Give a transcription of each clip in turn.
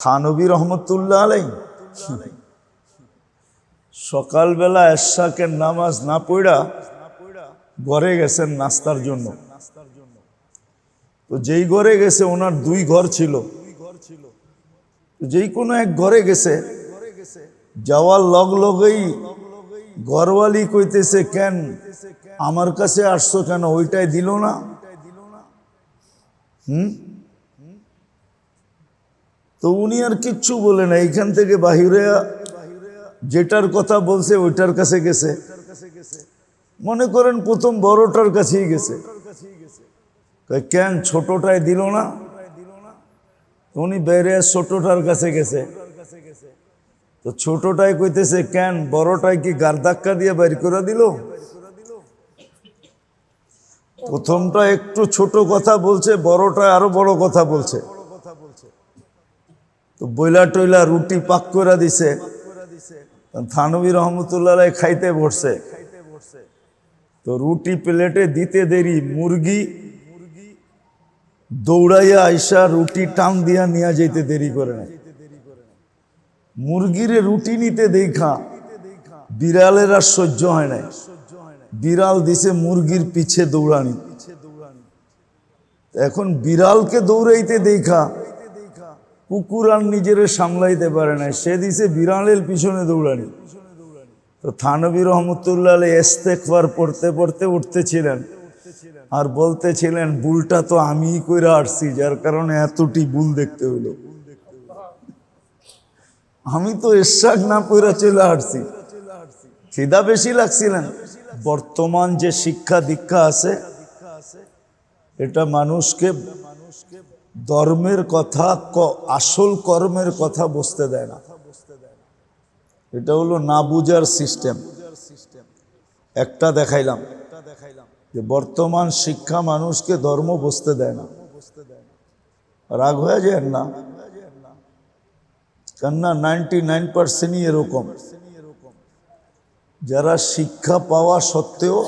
থানবী রহমতুল্লাহ আলাই সকালবেলা এশাকের নামাজ না পড়া ঘরে গেছেন নাস্তার জন্য। তো যেই ঘরে গেছে ওনার দুই ঘর ছিল। যেই কোনো এক ঘরে গেছে, যাওয়ার লগ লগেই ঘরওয়ালি কইতেছে, কেন আমার কাছে আসছো কেন? ওইটাই দিল না। হুম? তো উনি আর কিচ্ছু বলে না, এইখান থেকে বাহিরে যেটার কথা বলছে ওইটার কাছে গেছে। মনে করেন প্রথম বড়টার কাছেই গেছে। কেন ছোটটায় দিল না? উনি বেড়ে ছোটটার কাছে গেছে। তো ছোটটাই কইতেছে, কেন বড়টাই কি গার ধাক্কা দিয়ে বের করে দিল? প্রথমটা একটু ছোট কথা বলছে বড়টা আরও বড় কথা বলছে। তো বইলা টইলা রুটি পাক করে দিছে। থানবী রহমতুল্লাহ খাইতে বসছে। তো রুটি প্লেটে দিতে দেরি, মুরগি দৌড়াইয়া আইসা রুটি টান দিয়া নিয়ে যেতে দেরি করে না মুরগিরে রুটি নিতে দেখা, বিড়ালের আর সহ্য হয় নাই। বিড়াল দিছে মুরগির পিছে দৌড়ানি। এখন বিড়ালকে দৌড়াইতে দেখা কুকুর আর নিজেরে সামলাইতে পারে না সে দিছে বিড়ালের পিছনে দৌড়ানি। তো থানবী রহমতুল্লাহ এস্তেকবার পড়তে পড়তে উঠতেছিলেন আর বলতেছিলেন, বুলটা তো আমিই কইরা আসছি যার কারণে এতটি বুল দেখতে হলো আমি তো এরশাক না পইরা চলে আসছি খিদা বেশি লাগছিলেন। বর্তমান যে শিক্ষা দীক্ষা আছে, এটা মানুষকে মানুষকে ধর্মের কথা আসল কর্মের কথা বুঝতে দেয় না। এটা হলো না বুঝার সিস্টেম একটা দেখাইলাম যে বর্তমান শিক্ষা মানুষকে ধর্ম বুঝতে দেয় না। রাগ হয়ে যায় না? কেননা নাইনটি নাইন পার্সেন্টই এরকম। যারা শিক্ষা পাওয়া সত্ত্বেও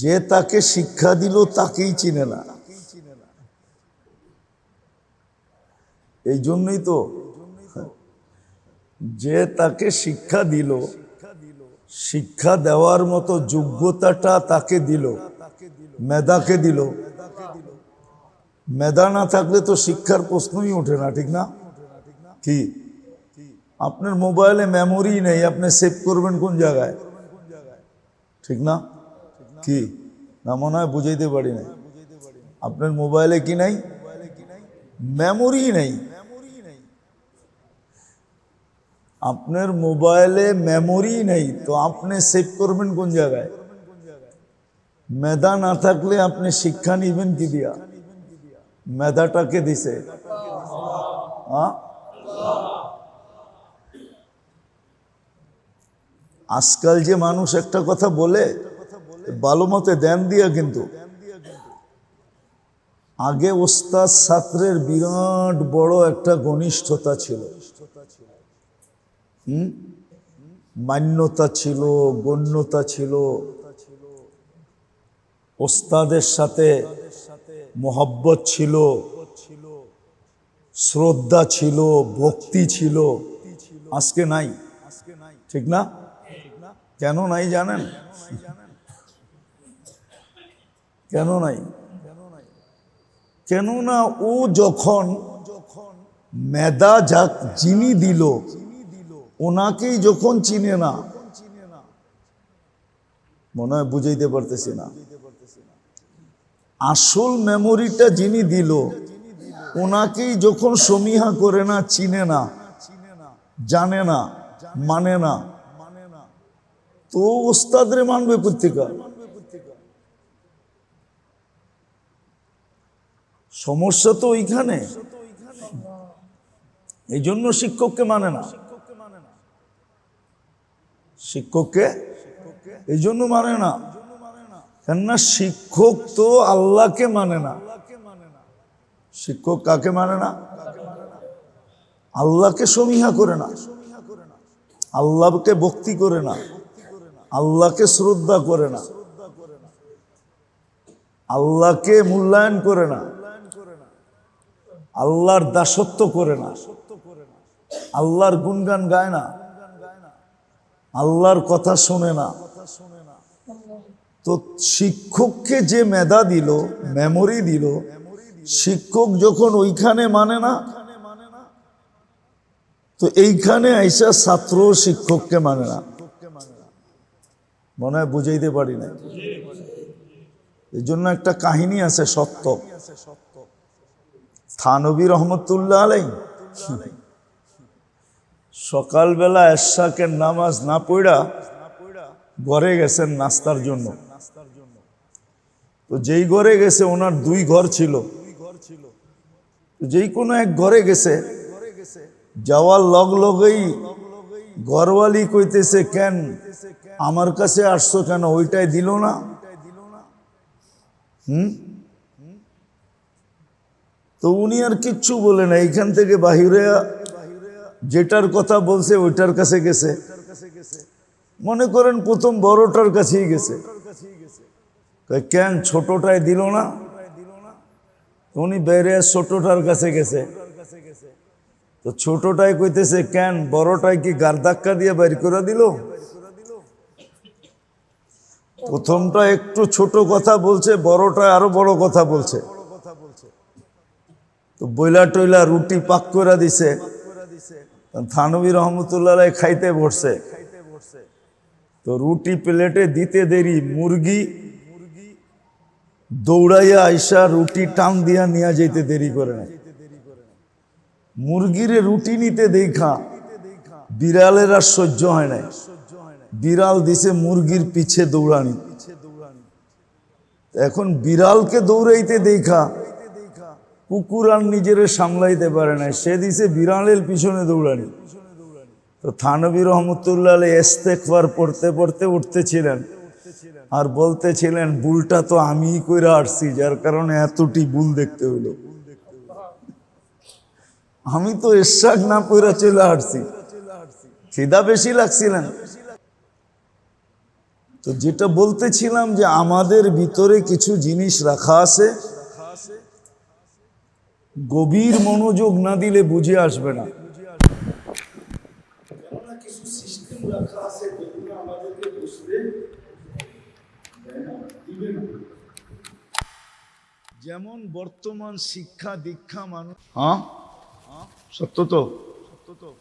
যে তাকে শিক্ষা দিল তাকেই চিনে না। এই জন্যই তো যে তাকে শিক্ষা দিল, শিক্ষা দেওয়ার মতো যোগ্যতাটা তাকে দিল, মেধাকে দিল। মেধা না থাকলে তো শিক্ষার প্রশ্নই ওঠে না, ঠিক না? কি? আপনার মোবাইলে মেমোরি নেই, আপনি সেভ করবেন কোন জায়গায়? ঠিক না? কি? না মনে হয় বুঝাইতে পারি না আপনার মোবাইলে কি নাই? মেমোরি নেই। আপনার মোবাইলে মেমোরি নেই, তো আপনি সেভ করবেন কোন জায়গায়? মেধা না থাকলে আপনি শিক্ষা নিবেন কি দিয়া? মেধাটাকে দিছে। হ্যাঁ আজকাল যে মানুষ একটা কথা বলে ভালো মতে দেন দিয়া কিন্তু। আগে ওস্তাদ ছাত্রের বিরাট বড় একটা ঘনিষ্ঠতা ছিল। মান্যতা ছিল, গণ্যতা ছিল। ওস্তাদের সাথে মোহব্বত ছিল, শ্রদ্ধা ছিল, ভক্তি ছিল। আজকে নাই। ঠিক না? কেন নাই জানেন? কেন নাই? কেননা ও যখন মেদা যাক যিনি দিল, ওনাকেই যখন চিনে না, মনে হয় বুঝাইতে পারতেছি না। আসল মেমোরিটা যিনি দিল, ওনাকেই যখন সমীহা করে না, চিনে না, জানে না মানে না, তো ওস্তাদরে মানবে পত্রিকা সমস্যা তো ওইখানে। এই জন্য শিক্ষককে মানে না। শিক্ষককে এই জন্য মানে না। কেননা শিক্ষক তো আল্লাহকে মানে না। শিক্ষক কাকে মানে না? আল্লাহকে সমীহা করে না। আল্লাহকে ভক্তি করে না। আল্লাহকে শ্রদ্ধা করে না। আল্লাহকে মূল্যায়ন করে না। আল্লাহর দাসত্ব করে না। আল্লাহর গুনগান গায় না। আল্লাহর কথা শোনে না। তো শিক্ষককে যে মেধা দিল, মেমোরি দিল, শিক্ষক যখন ওইখানে মানে না, তো এইখানে আইসা ছাত্র শিক্ষককে মানে না। মনে হয় বুঝাইতে পারি না এই জন্য একটা কাহিনী আছে সত্য। থানবী রহমতুল্লাহ আলাই সকালবেলা এশাকের নামাজ না পড়া ঘরে গেছেন নাস্তার জন্য। তো যেই ঘরে গেছে ওনার দুই ঘর ছিল। যেই কোনো এক ঘরে গেছে, যাওয়ার লগ লগেই ঘরওয়ালি কইতেছে, কেন আমার কাছে আসছো কেন? ওইটাই দিল না। হুম? তো উনি আর কিচ্ছু বলে না এইখান থেকে বাহিরে যেটার কথা বলছে ওইটার কাছে গেছে। মনে করেন প্রথম বড়টার কাছেই গেছে। কেন ছোটটায় দিল না? উনি বেড়ে ছোটটার কাছে গেছে। তো ছোটটায় কইতেছে, কেন বড়টায় কি গার ধাক্কা দিয়ে বের করে দিল? প্রথমটা একটু ছোট কথা বলছে বড়টা আরও বড় কথা বলছে। তো বইলা টইলা রুটি পাক করে দিছে। থানবী রহমতুল্লাহ খাইতে বসছে। তো রুটি প্লেটে দিতে দেরি, মুরগি দৌড়াইয়া আইসা রুটি টান দিয়া নিয়ে যেতে দেরি করে না মুরগিরে রুটি নিতে দেখা, বিড়ালের আর সহ্য হয় নাই। বিড়াল দিছে মুরগির পিছে দৌড়ানি। এখন বিড়ালকে দৌড়াইতে দেখা কুকুর আর নিজের সামলাইতে পারে না সে দিছে বিড়ালের পিছনে দৌড়ানি। তো থানবী রহমতুল্লাহ আলী এস্তেকবার পড়তে পড়তে উঠতেছিলেন আর বলতেছিলেন, বুলটা তো আমিই কইরা আসছি যার কারণে এতটি বুল দেখতে হইল। আমি তো এরশাক না কইরা চলে আসছি খিদা বেশি লাগছিলেন তো যেটা বলতেছিলাম যে আমাদের ভিতরে কিছু জিনিস রাখা আছে গভীর মনোযোগ না দিলে বুঝে আসবে না। যেমন বর্তমান শিক্ষা দীক্ষা মানুষ হ্যাঁ? সত্য তো।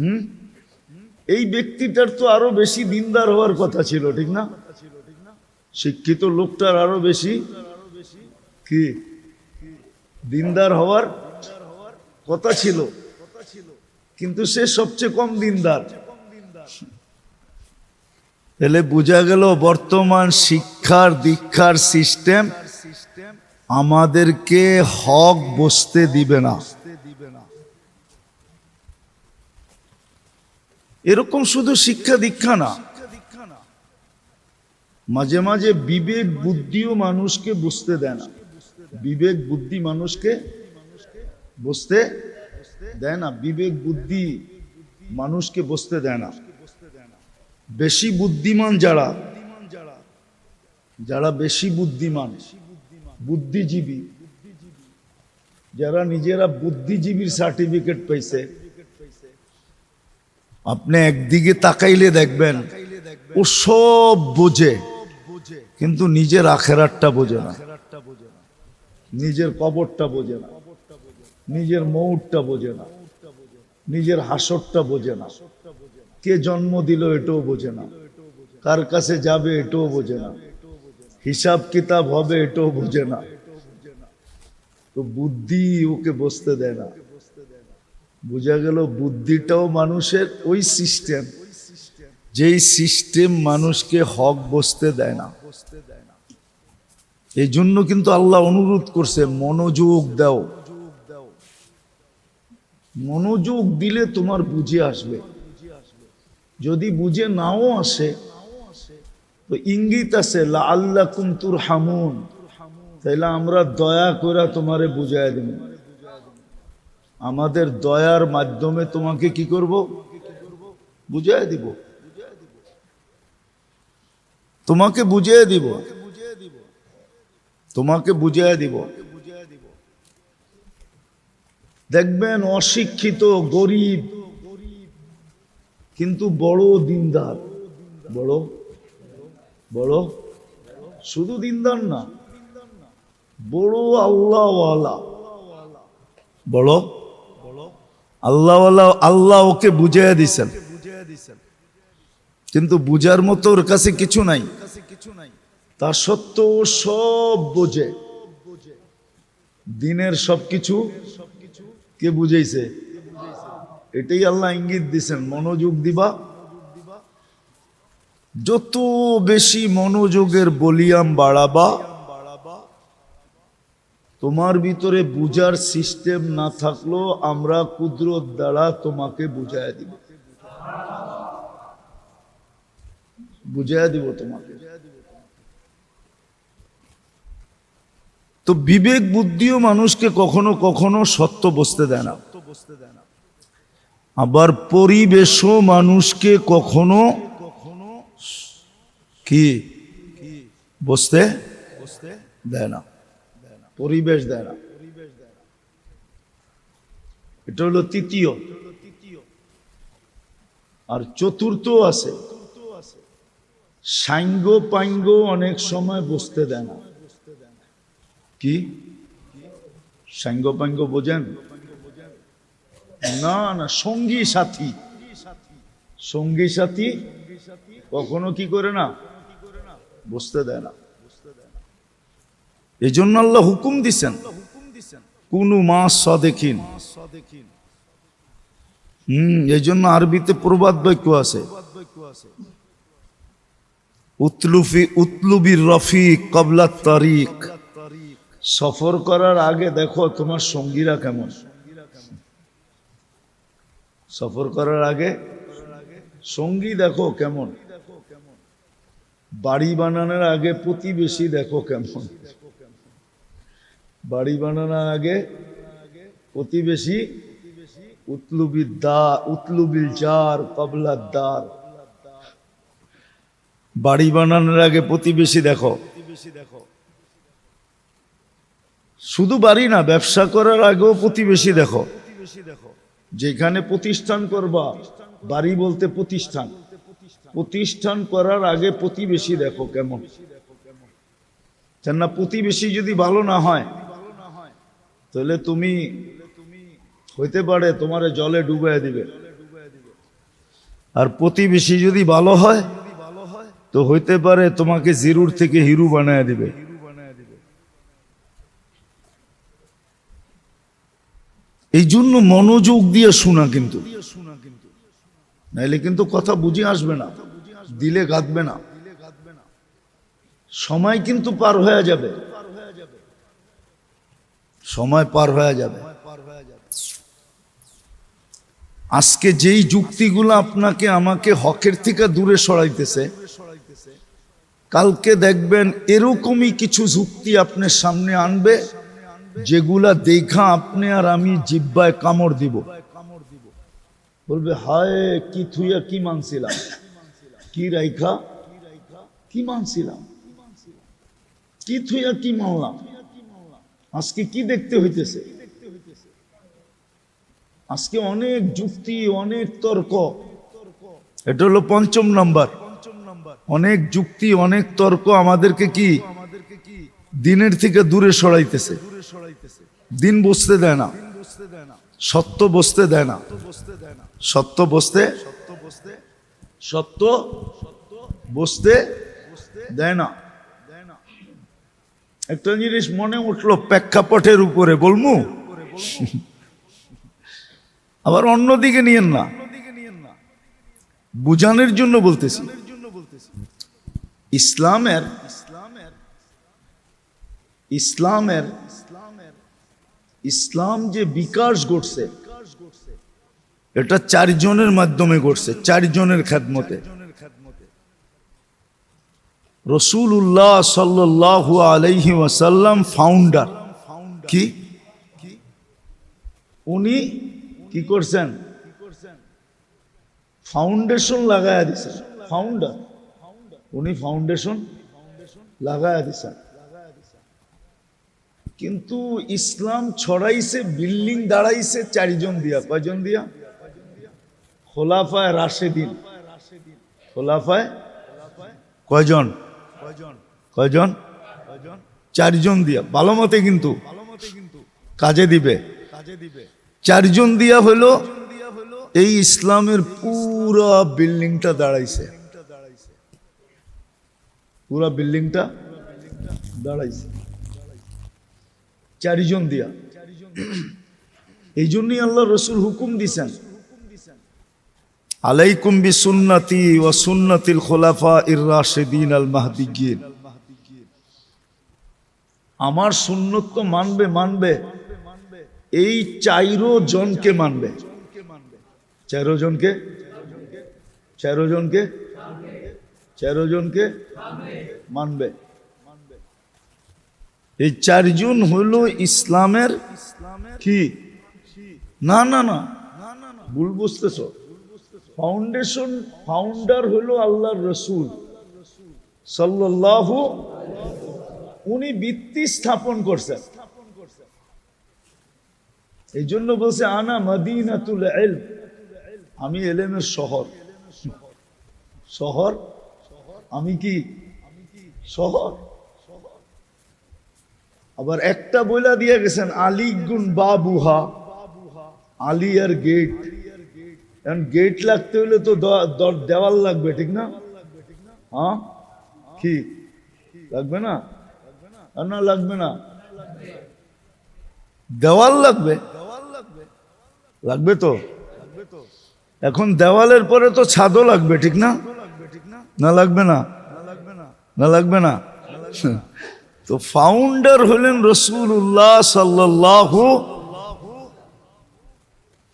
হুম? এই ব্যক্তিটার তো আরও বেশি দিনদার হওয়ার কথা ছিল, ঠিক না? শিক্ষিত লোকটার আরও বেশি কি? দিনদার হওয়ার কথা ছিল। কিন্তু সে সবচেয়ে কম দিনদার। তাহলে বোঝা গেল বর্তমান শিক্ষার, দীক্ষার সিস্টেম আমাদেরকে হক বসতে দিবে না। এরকম শুধু শিক্ষা, দীক্ষা না। মাঝে মাঝে বিবেক বুদ্ধিও মানুষকে বুঝতে দেয় না। বিবেক বুদ্ধি মানুষকে বুঝতে দেয় না, বিবেক বুদ্ধি মানুষকে বসতে দেয় না। বেশি বুদ্ধিমান যারা যারা বেশি বুদ্ধিমান, বুদ্ধিজীবী, যারা নিজেরা বুদ্ধিজীবীর সার্টিফিকেট পাইছে, আপনি একদিকে তাকাইলে দেখবেন, ও সব বোঝে, কিন্তু নিজের আখেরাতটা বোঝে না, নিজের কবরটা বোঝে না। নিজের মৌরটা বোঝে না। নিজের হাসরটা বোঝে না। কে জন্ম দিল এটাও বোঝে না। কার কাছে যাবে এটাও বোঝে না। হিসাব কিতাব হবে এটাও বোঝে না। তো বুদ্ধি ওকে বসতে দেয় না। বোঝা গেল বুদ্ধিটাও মানুষের ওই সিস্টেম যেই সিস্টেম মানুষকে হক বসতে দেয় না। এই জন্য কিন্তু আল্লাহ অনুরোধ করছে, মনোযোগ দাও। মনোযোগ দিলে তোমার বুঝে আসবে। যদি বুঝে নাও আসে, তো ইঙ্গিত আছে আল্লাহ কুমতুর হামুন তাইলে আমরা দয়া করে তোমারে বুঝাই দেব। আমাদের দয়ার মাধ্যমে তোমাকে কি করব? বুঝাই দিব। তোমাকে বুঝিয়ে দিব। তোমাকে বুঝিয়ে দিব। দেখবেন অশিক্ষিত, গরিব, কিন্তু বড় দিনদার। বড় বড়, শুধু দিনদার না, বড় আল্লাহওয়ালা। বড়, আল্লাহওয়ালা, আল্লাহ ওকে বুঝাইয়া দিছেন। কিন্তু বুঝার মতো ওর কাছে কিছু নাই। তা সত্ত্বেও সব বোঝে। দিনের সব সবকিছু কে বুঝাইছে? এটাই আল্লাহ ইঙ্গিত দিছেন, মনোযোগ দিবা। যত বেশি মনোযোগের বলিয়াম বাড়াবা, তোমার ভিতরে বুঝার সিস্টেম না থাকলেও আমরা কুদরত দ্বারা তোমাকে বুঝাই দিব। বুঝাই দিব তোমাকে। তো বিবেক বুদ্ধিও মানুষকে কখনো কখনো সত্য বসতে দেয় না। আবার পরিবেশও মানুষকে কখনো কি? বসতে দেয় না। পরিবেশ দেয় না। এটা হলো তৃতীয়। আর চতুর্থ আছে। সাঙ্গ পাঙ্গ অনেক সময় বসতে দেয় না। কি? সাঙ্গ পাঙ্গ বোঝেন? না না, সঙ্গী সাথী। সঙ্গী সাথী কখনো কি করে না? বসতে দেয় না। এই জন্য আল্লাহ হুকুম দিছেন, কোন মাস সদেখিন হম এই জন্য আরবিতে প্রবাদ বাক্য আছে। উতলুফি উতলুবির রফিক কবলা তারিক। সফর করার আগে দেখো তোমার সঙ্গীরা কেমন? সফর করার আগে সঙ্গী দেখো কেমন? বাড়ি বানানোর আগে প্রতিবেশী দেখো কেমন? বাড়ি বানানোর আগে প্রতিবেশী উতলুবির দা, উতলুবিল চার কবলার দ্বার। বাড়ি বানানোর আগে প্রতিবেশী দেখো প্রতিবেশী দেখো। শুধু বাড়ি না, ব্যবসা করার আগেও প্রতিবেশী দেখো। যেখানে প্রতিষ্ঠান করবা, বাড়ি বলতে প্রতিষ্ঠান। প্রতিষ্ঠান করার আগে প্রতিবেশী দেখো কেমন। কেননা প্রতিবেশী যদি ভালো না হয়, তাহলে তুমি হইতে পারে তোমার জলে ডুবাই দিবে। আর প্রতিবেশী যদি ভালো হয়, তো হইতে পারে তোমাকে জিরুর থেকে হিরু বানায় দিবে। এই জন্য মনোযোগ দিয়ে শোনা কিন্তু। নাইলে কিন্তু কথা বুঝে আসবে না, দিলে গাঁদবে না। সময় কিন্তু পার হয়ে যাবে। সময় পার হয়ে যাবে। আজকে যেই যুক্তিগুলো আপনাকে, আমাকে হকের থেকে দূরে সরাইতেছে, কালকে দেখবেন এরকমই কিছু যুক্তি আপনার সামনে আনবে। যেগুলা দেখা আপনি আর আমি জিব্বায় কামড় দিব। বলবে, হায়, কি থুইয়া কি মানছিলাম? কি রাইখা? কি মানছিলাম? কি থুইয়া কি মানলাম? আজকে কি দেখতে হইতেছে? আজকে অনেক যুক্তি, অনেক তর্ক। এটা হলো পঞ্চম নাম্বার। অনেক যুক্তি, অনেক তর্ক আমাদেরকে কি দিনের থেকে দূরে সরাইতেছে। দিন বসতে দেয় না। সত্য বসতে দেয় না। সত্য বসতে সত্য বসতে দেয় না। একটা জিনিস মনে উঠল প্রেক্ষাপটের উপরে বলমু। আবার অন্যদিকে নিয়েন না। বুঝানোর জন্য বলতেছি। ইসলামের ইসলামের, ইসলাম যে বিকাশ ঘটছে, এটা চারজনের মাধ্যমে ঘটছে, চারজনের খেদমতে। রসুল্লাহ সাল্লাহ আলাইহি ওয়াসাল্লাম ফাউন্ডার কি? উনি কি করছেন? ফাউন্ডেশন লাগায়া দিছেন। ফাউন্ডার উনি ফাউন্ডেশন লাগায়া দিছেন। কিন্তু ইসলাম ছড়াইছে, বিল্ডিং দাঁড়াইছে চারিজন দিয়া। কয়জন দিয়া? খোলাফায় রাশেদিন। খোলাফায়? কয়জন? কয়জন? চারজন দিয়া। ভালো মতে কিন্তু। কাজে দিবে। চারজন দিয়া হলো এই ইসলামের পুরা বিল্ডিংটা দাঁড়াইছে। পুরা বিল্ডিংটা দাঁড়াইছে। চারিজন দিয়া। এই জন্যই আল্লাহ রসুল হুকুম দিছেন, আলাইকুম বি আল মাহদিগিন। আমার সুন্নত তো মানবে মানবে। এই চাইরো জনকে মানবে। চারো জনকে? চারো জনকে? চারো জনকে? মানবে। এই চারজন হলো ইসলামের কি? না না না। ভুল বুঝতেছ। ফাউন্ডেশন ফাউন্ডার হলো আল্লাহর রসুল। সাল্লাল্লাহু, উনি ভিত্তি স্থাপন করছেন। এই জন্য বলছে, আনা মদিনাতুল ইলম। আমি এলেমের শহর। শহর? আমি কি? শহর? আবার একটা বইলা দিয়ে গেছেন আলী গুন বাবুহা। আলী আর গেট। এখন গেট লাগতে হলে তো দেওয়াল লাগবে, ঠিক না? হ্যাঁ? কি? লাগবে না? না, লাগবে না। দেওয়াল লাগবে? লাগবে তো? এখন দেওয়ালের পরে তো ছাদও লাগবে, ঠিক না? না লাগবে না? না লাগবে না? তো ফাউন্ডার হলেন রসুল্লাহ সাল্লাহ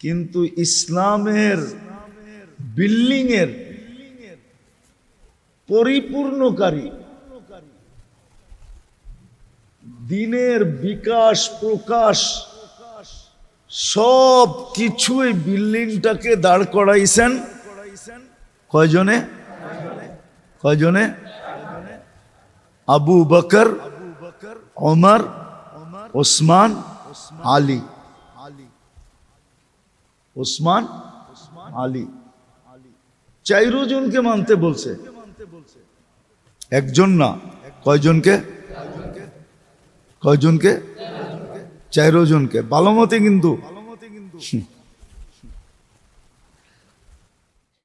কিন্তু ইসলামের বিল্ডিং এর পরিপূর্ণকারী দিনের বিকাশ, প্রকাশ সব কিছু এই বিল্ডিংটাকে দাঁড় করাইছেন। কয়জনে? কয়জনে? আবু বকর ওমর, ওসমান, আলী। ওসমান, আলী। চাইরো জনকে মানতে বলছে। একজন না, কয়জনকে? কয়জনকে? চাইরো জনকে ভালো মতে কিন্তু।